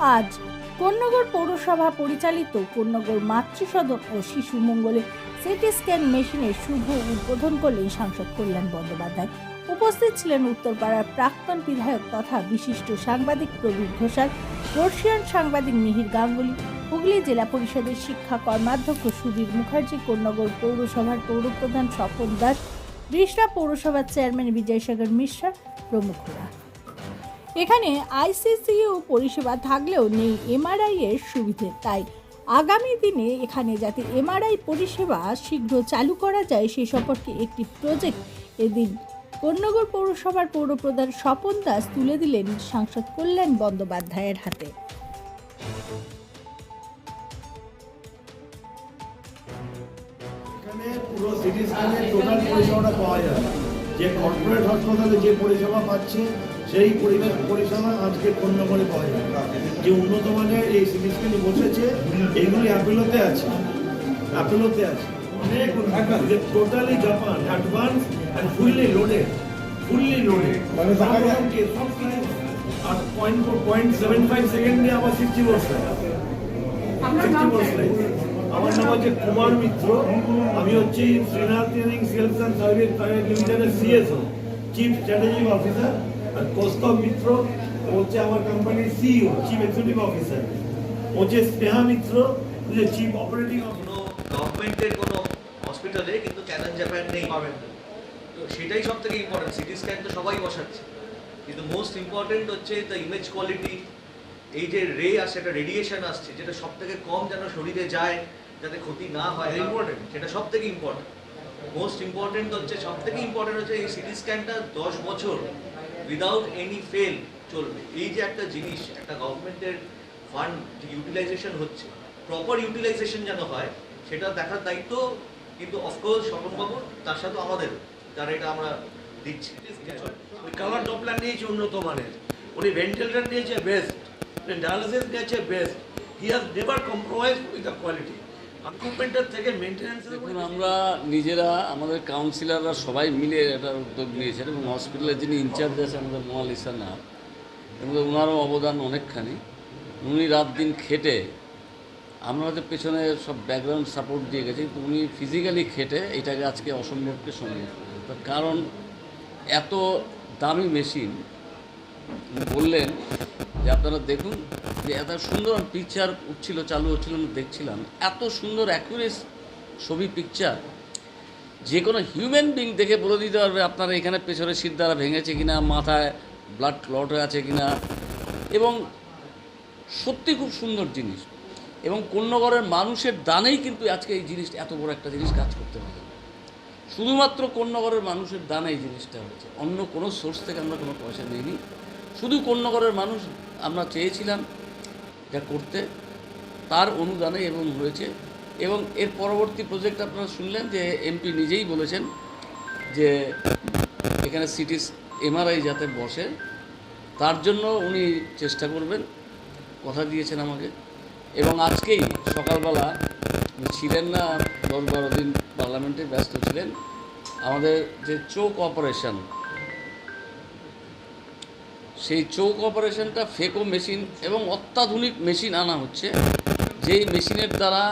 আজ কোন্নগর পৌরসভা পরিচালিত কোন্নগর মাতৃসদন ও শিশু মঙ্গলে সিটি স্ক্যান মেশিনের শুভ উদ্বোধন করলেন সাংসদ কল্যাণ বন্দ্যোপাধ্যায়। উপস্থিত ছিলেন উত্তরপাড়ার প্রাক্তন বিধায়ক তথা বিশিষ্ট সাংবাদিক প্রবীর ঘোষাল রশিয়ান সাংবাদিক মিহির গাঙ্গুলি, হুগলি জেলা পরিষদের শিক্ষা কর্মাধ্যক্ষ সুবীর মুখার্জি, কোন্নগর পৌরসভার পৌরপ্রধান স্বপন দাস রিষড়া পৌরসভার চেয়ারম্যান বিজয়সাগর মিশ্রা প্রমুখরা। এখানে আইসিসিউ পরিষেবা থাকলেও নেই এমআরআই এর সুবিধে। তাই আগামী দিনে এখানে যাতে এমআরআই পরিষেবা শীঘ্র চালু করা যায়, সে সম্পর্কে একটি প্রজেক্ট এদিন কন্যগর পৌরসভার পৌরপ্রধান স্বপন দাস তুলে দিলেন সাংসদ কল্যাণ বন্দ্যোপাধ্যায়ের হাতে। যে কর্পোরেট হাসপাতালে যে পরিষেবা পাচ্ছে সেই পরিষেবা আজকে অন্য করে পাওয়া যাবে যে উন্নত মানের এই সিটি স্ক্যানে বসেছে এইগুলি অ্যাপেলোতে আছে। অ্যাপেলোতে আছে। অনেক totally Japan advance and fully loaded fully loaded মানে সব কিছু আর পয়েন্ট পয়েন্ট সেভেন ফাইভ সেকেন্ডে আবার সিক্সটি বসে আমার নাম হচ্ছে কুমার মিত্র। আমি হচ্ছি Srinath training sales and service private লিমিটেডের সিএসও চিফ স্ট্র্যাটেজি অফিসার আর কৌস্তব মিত্র হচ্ছে আমার কোম্পানির সিইও চিফ এক্সিকিউটিভ অফিসার ও হচ্ছে স্নেহা মিত্র যে চিফ অপারেটিং কোনো গভর্নমেন্টের কোনো হসপিটালে কিন্তু ক্যানন জাপান নেই। পাবেন তো সেটাই সব থেকে ইম্পর্টেন্ট সিটি স্ক্যান তো সবাই বসাচ্ছে। কিন্তু মোস্ট ইম্পর্টেন্ট হচ্ছে দ্য ইমেজ কোয়ালিটি এই যে রে আসছে একটা রেডিয়েশন আসছে যেটা সব থেকে কম যেন শরীরে যায় যাতে ক্ষতি না হয়। ইম্পর্টেন্ট সেটা সব থেকে ইম্পর্টেন্ট মোস্ট ইম্পর্টেন্ট হচ্ছে সব থেকে ইম্পর্টেন্ট হচ্ছে এই সিটি স্ক্যানটা দশ বছর উইদাউট এনি ফেল চলবে। এই যে একটা জিনিস, একটা গভর্নমেন্টের ফান্ড ইউটিলাইজেশন হচ্ছে প্রপার ইউটিলাইজেশন যেন হয়, সেটা দেখার দায়িত্ব কিন্তু অফকোর্স স্বপনবাবুর, তার সাথে আমাদের, যারা এটা আমরা দিচ্ছি। ওই কালার ডপলার নিয়েছে উন্নত মানের। উনি ভেন্টিলেটর নিয়েছে বেস্ট উনি ডায়ালিসিস নিয়েছে best he has never compromise with the quality থেকে দেখুন আমরা নিজেরা আমাদের কাউন্সিলররা সবাই মিলে একটা উদ্যোগ নিয়েছেন এবং হসপিটালের যিনি ইনচার্জ আছে আমাদের মোয়ালিসা না এবং ওনারও অবদান অনেকখানি। উনি রাত দিন খেটে আমরা হয়তো পেছনে সব ব্যাকগ্রাউন্ড সাপোর্ট দিয়ে গেছি কিন্তু উনি ফিজিক্যালি খেটে এটাকে আজকে অসম্ভবকে সম্ভব তার কারণ এত দামি মেশিন বললেন যে আপনারা দেখুন যে এত সুন্দর পিকচার উঠছিল, চালু হচ্ছিল, আমি দেখছিলাম। এত সুন্দর অ্যাকুরেস ছবি পিকচার যে কোনো হিউম্যান বিং দেখে বলে দিতে পারবে আপনারা এখানে পেছনে শীত দ্বারা ভেঙেছে কিনা, মাথায় ব্লাড ক্লট হয়ে আছে কিনা। এবং সত্যি খুব সুন্দর জিনিস। এবং কন্যগরের মানুষের দানেই কিন্তু আজকে এই জিনিসটা, এত বড় একটা জিনিস কাজ করতে পারে। শুধুমাত্র কন্যগরের মানুষের দানে এই জিনিসটা হয়েছে। অন্য কোনো সোর্স থেকে আমরা কোনো পয়সা নিইনি। শুধু কন্যগরের মানুষ আমরা চেয়েছিলাম যা করতে, তার অনুদানে এবং হয়েছে। এবং এর পরবর্তী প্রজেক্ট আপনারা শুনলেন যে এমপি নিজেই বলেছেন যে এখানে সিটি এমআরআই যাতে বসে, তার জন্য উনি চেষ্টা করবেন, কথা দিয়েছেন আমাকে। এবং আজকেই সকালবেলা ছিলেন না, দশ বারো দিন পার্লামেন্টে ব্যস্ত ছিলেন। আমাদের যে চোখ অপারেশন সেই চৌক অপারেশনটা ফেকো মেশিন এবং অত্যাধুনিক মেশিন আনা হচ্ছে, যেই মেশিনের দ্বারা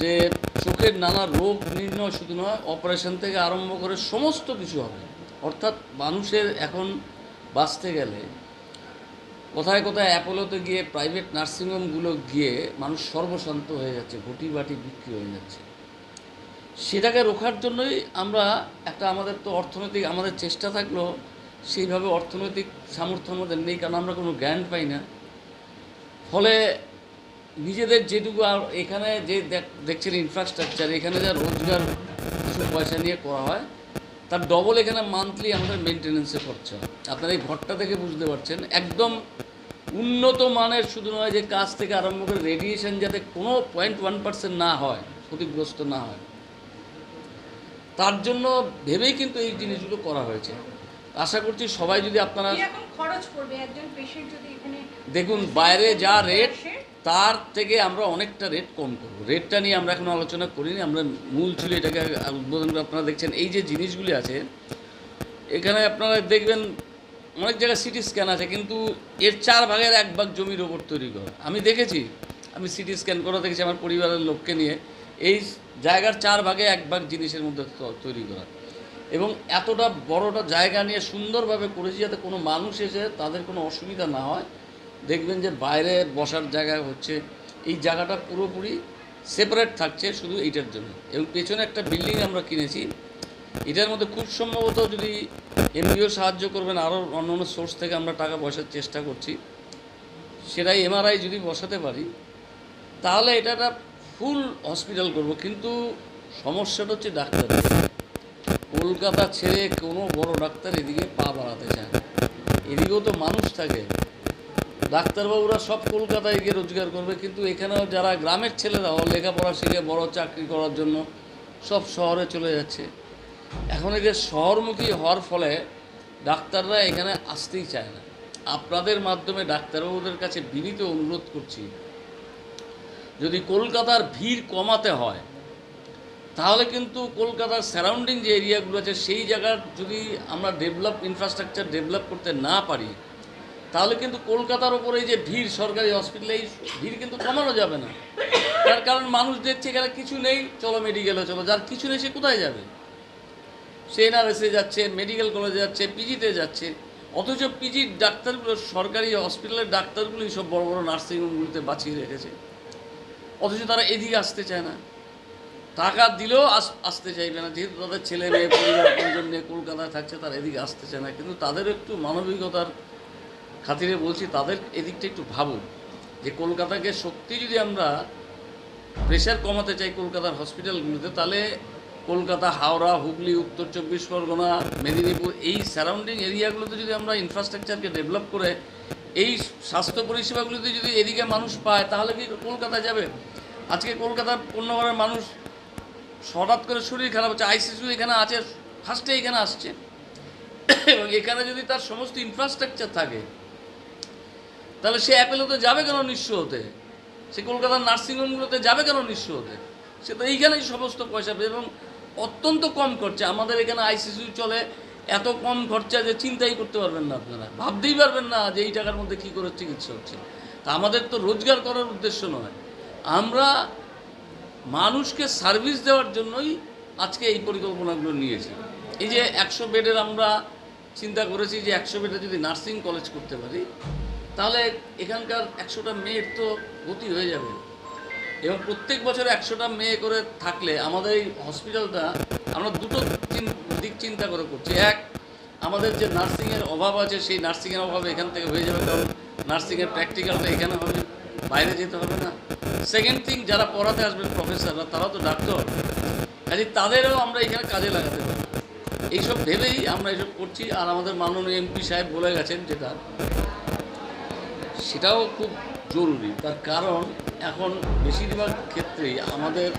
যে চোখের নানা রোগ নির্ণয় শুধু নয়, অপারেশন থেকে আরম্ভ করে সমস্ত কিছু হবে। অর্থাৎ মানুষের এখন বাঁচতে গেলে কোথায় কোথায় অ্যাপোলোতে গিয়ে প্রাইভেট নার্সিংহোমগুলো গিয়ে মানুষ সর্বশান্ত হয়ে যাচ্ছে, ঘটি বাটি বিক্রি হয়ে যাচ্ছে। সেটাকে রোখার জন্যই আমরা একটা আমাদের তো অর্থনৈতিক আমাদের চেষ্টা থাকলেও সেইভাবে অর্থনৈতিক সামর্থ্য আমাদের নেই, কারণ আমরা কোনো জ্ঞান পাই না। ফলে নিজেদের যেটুকু আর এখানে যে দেখছেন ইনফ্রাস্ট্রাকচার এখানে যা রোজগার, কিছু পয়সা নিয়ে করা হয়, তার ডবল এখানে মান্থলি আমাদের মেনটেন্যান্সে খরচা। আপনারা এই ঘরটা থেকে বুঝতে পারছেন, একদম উন্নত মানের শুধু নয় যে কাজ থেকে আরম্ভ করে রেডিয়েশন যাতে কোনো পয়েন্ট ওয়ান পার্সেন্ট না হয়, ক্ষতিগ্রস্ত না হয়। তার জন্য ভেবেই কিন্তু এই জিনিসগুলো করা হয়েছে। আশা করছি সবাই যদি আপনারা দেখুন বাইরে যা রেট তার থেকে আমরা অনেকটা রেট কম করব। রেটটা নিয়ে আমরা এখন আলোচনা করিনি আমরা মূল ছিল এটাকে উদ্বোধন করে আপনারা দেখছেন। এই যে জিনিসগুলি আছে এখানে আপনারা দেখবেন অনেক জায়গায় সিটি স্ক্যান আছে কিন্তু এর চার ভাগের এক ভাগ জমির ওপর তৈরি করা। আমি দেখেছি আমি সিটি স্ক্যান করা দেখেছি আমার পরিবারের লোককে নিয়ে। এই জায়গার চার ভাগে এক ভাগ জিনিসের মধ্যে তৈরি করা। এবং এতটা বড়টা জায়গা নিয়ে সুন্দরভাবে করেছি যাতে কোনো মানুষ এসে তাদের কোনো অসুবিধা না হয়। দেখবেন যে বাইরে বসার জায়গা হচ্ছে, এই জায়গাটা পুরোপুরি সেপারেট থাকছে শুধু এইটার জন্য। এবং পেছনে একটা বিল্ডিং আমরা কিনেছি, এটার মধ্যে খুব সম্ভবত যদি এমডিও সাহায্য করবেন আরও অন্য অন্য সোর্স থেকে আমরা টাকা পয়সার চেষ্টা করছি, সেটাই এমআরআই যদি বসাতে পারি, তাহলে এটা একটা ফুল হসপিটাল করব। কিন্তু সমস্যাটা হচ্ছে ডাক্তার কলকাতা ছেড়ে কোনো বড় ডাক্তার এদিকে পা বাড়াতে চায় না। এদিকেও তো মানুষ থাকে। ডাক্তারবাবুরা সব কলকাতায় গিয়ে রোজগার করবে, কিন্তু এখানেও যারা গ্রামের ছেলেরা লেখাপড়া শিখে বড় চাকরি করার জন্য সব শহরে চলে যাচ্ছে। এখন এদের শহরমুখী হওয়ার ফলে ডাক্তাররা এখানে আসতেই চায় না। আপনাদের মাধ্যমে ডাক্তারবাবুদের কাছে বিনীত অনুরোধ করছি, যদি কলকাতার ভিড় কমাতে হয় তাহলে কিন্তু কলকাতার সারাউন্ডিং যে এরিয়াগুলো আছে, সেই জায়গার যদি আমরা ডেভেলপ ইনফ্রাস্ট্রাকচার ডেভেলপ করতে না পারি, তাহলে কিন্তু কলকাতার ওপরে যে ভিড়, সরকারি হসপিটালে এই ভিড় কিন্তু কমানো যাবে না। তার কারণ মানুষ দেখছে এখানে কিছু নেই, চলো মেডিকেলে চলো। যার কিছু নেই, সে কোথায় যাবে? সে এনআরএসে যাচ্ছে মেডিকেল কলেজে যাচ্ছে পিজিতে যাচ্ছে। অথচ পিজির ডাক্তারগুলো, সরকারি হসপিটালের ডাক্তারগুলোই সব বড় বড় নার্সিংহোমগুলিতে বাঁচিয়ে রেখেছে। অথচ তারা এদিকে আসতে চায় না। টাকা দিলেও আস- আসতে চাইবে না। যেহেতু তাদের ছেলে মেয়ে, পরিবার পরিজন নিয়ে কলকাতায় থাকছে, তারা এদিকে আসতে চায় না। কিন্তু তাদের একটু মানবিকতার খাতিরে বলছি, তাদের এদিকটা একটু ভাবুন। যে কলকাতাকে সত্যি যদি আমরা প্রেশার কমাতে চাই কলকাতার হসপিটালগুলোতে তাহলে কলকাতা, হাওড়া, হুগলি, উত্তর চব্বিশ পরগনা, মেদিনীপুর, এই সারাউন্ডিং এরিয়াগুলোতে যদি আমরা ইনফ্রাস্ট্রাকচারকে ডেভেলপ করে, এই স্বাস্থ্য পরিষেবাগুলোতে যদি এদিকে মানুষ পায়, তাহলে কি কলকাতা যাবে? আজকে কলকাতার পণ্যগড়ের মানুষ হঠাৎ করে শরীর খারাপ হচ্ছে আইসিসিউ এখানে আছে ফার্স্টে এখানে আসছে। এবং এখানে যদি তার সমস্ত ইনফ্রাস্ট্রাকচার থাকে, তাহলে সে অ্যাপেলোতে যাবে কেন নিঃস্ব হতে? সে কলকাতার নার্সিংহোমগুলোতে যাবে কেন নিঃস্ব হতে? সে তো এইখানেই সমস্ত পয়সা এবং অত্যন্ত কম খরচা। আমাদের এখানে আইসিসিউ চলে এত কম খরচা যে চিন্তাই করতে পারবেন না আপনারা। ভাবতেই পারবেন না যে এই টাকার মধ্যে কী করে চিকিৎসা হচ্ছে। তা আমাদের তো রোজগার করার উদ্দেশ্য নয়। আমরা মানুষকে সার্ভিস দেওয়ার জন্যই আজকে এই পরিকল্পনাগুলো নিয়েছি। এই যে একশো বেডের আমরা চিন্তা করেছি যে একশো বেডে যদি নার্সিং কলেজ করতে পারি, তাহলে এখানকার একশোটা মেয়ের তো গতি হয়ে যাবে। এবং প্রত্যেক বছর একশোটা মেয়ে করে থাকলে আমাদের এই হসপিটালটা আমরা দুটো দিক চিন্তা করে করছি। এক, আমাদের যে নার্সিংয়ের অভাব আছে, সেই নার্সিংয়ের অভাব এখান থেকে হয়ে যাবে, কারণ নার্সিংয়ের প্র্যাকটিক্যালটা এখানে হবে, বাইরে যেতে হবে না। সেকেন্ড থিং যারা পড়াতে আসবেন প্রফেসররা তারাও তো ডাক্তার। কাজে তাদেরও আমরা এখানে কাজে লাগাতে পারি। এইসব ভেবেই আমরা এসব করছি, আর আমাদের মাননীয় এমপি সাহেব বলে গেছেন যেটা সেটাও খুব জরুরি। তার কারণ, এখন বেশিরভাগ ক্ষেত্রেই আমাদের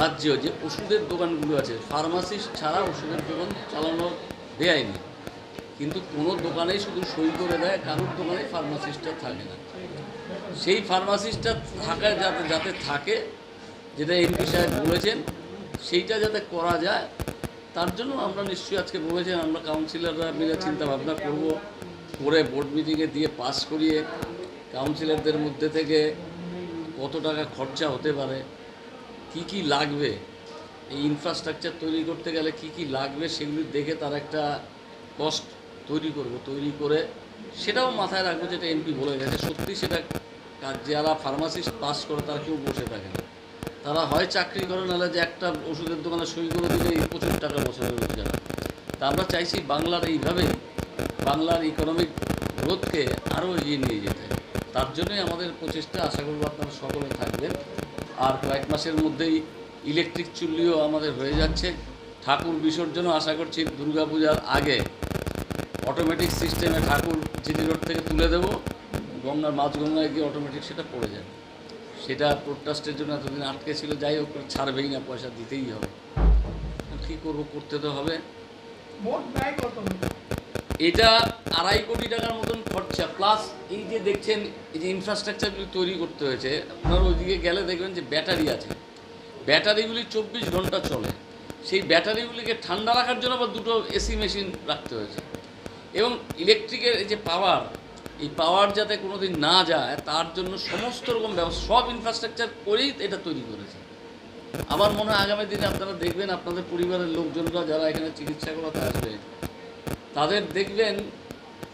রাজ্যে যে ওষুধের দোকানগুলো আছে ফার্মাসিস্ট ছাড়া ওষুধের দোকান চালানো বেআইনি কিন্তু কোনো দোকানেই শুধু সই করে দেয়, কারোর দোকানে ফার্মাসিস্টটা থাকে না। সেই ফার্মাসিস্টটা থাকা যাতে যাতে থাকে, যেটা এমপি সাহেব বলেছেন, সেইটা যাতে করা যায়, তার জন্য আমরা নিশ্চয়ই আজকে বলেছেন আমরা কাউন্সিলররা মিলে চিন্তা ভাবনা করব, করে বোর্ড মিটিংয়ে দিয়ে পাস করিয়ে কাউন্সিলরদের মধ্যে থেকে কত টাকা খরচা হতে পারে, কি কি লাগবে, এই ইনফ্রাস্ট্রাকচার তৈরি করতে গেলে কি কি লাগবে, সেগুলি দেখে তার একটা কস্ট তৈরি করব, তৈরি করে সেটাও মাথায় রাখব, যেটা এমপি বলে গেছে। সত্যি সেটা যারা ফার্মাসিস্ট পাস করে তারা কেউ বসে থাকে না। তারা হয় চাকরি করে, নাহলে যে একটা ওষুধের দোকানে সই করে দিলে প্রচুর টাকা বছরে রোজগার। তা আমরা চাইছি বাংলার এইভাবে বাংলার ইকোনমিক গ্রোথকে আরও এগিয়ে নিয়ে যেতে। তার জন্যই আমাদের প্রচেষ্টা, আশা করব আপনারা সকলে থাকবেন। আর কয়েক মাসের মধ্যেই ইলেকট্রিক চুল্লিও আমাদের হয়ে যাচ্ছে। ঠাকুর বিসর্জনও আশা করছি দুর্গাপূজার আগে অটোমেটিক সিস্টেমে ঠাকুর জিডি রোড থেকে তুলে দেবো। গঙ্গার মাঝগঙ্গায় গিয়ে অটোমেটিক সেটা পড়ে যাবে সেটা প্রোটাস্টের জন্য এতদিন আটকে ছিল যাই হোক ছাড়বেই না পয়সা দিতেই হবে। কী করব করতে তো হবে। এটা আড়াই কোটি টাকার মতন খরচা প্লাস এই যে দেখছেন এই যে ইনফ্রাস্ট্রাকচারগুলি তৈরি করতে হয়েছে আপনার ওইদিকে গেলে দেখবেন যে ব্যাটারি আছে। ব্যাটারিগুলি চব্বিশ ঘণ্টা চলে। সেই ব্যাটারিগুলিকে ঠান্ডা রাখার জন্য আবার দুটো এসি মেশিন রাখতে হয়েছে। এবং ইলেকট্রিকের এই যে পাওয়ার এই পাওয়ার যাতে কোনোদিন না যায়, তার জন্য সমস্ত রকম ব্যবস্থা, সব ইনফ্রাস্ট্রাকচার করেই এটা তৈরি করেছে। আমার মনে হয় আগামী দিনে আপনারা দেখবেন, আপনাদের পরিবারের লোকজনরা যারা এখানে চিকিৎসা করাতে আসবে, তাদের দেখবেন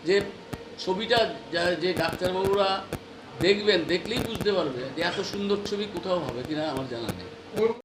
যে ছবিটা যে ডাক্তারবাবুরা দেখবেন, দেখলেই বুঝতে পারবে যে এত সুন্দর ছবি কোথাও হবে কিনা আমার জানা নেই।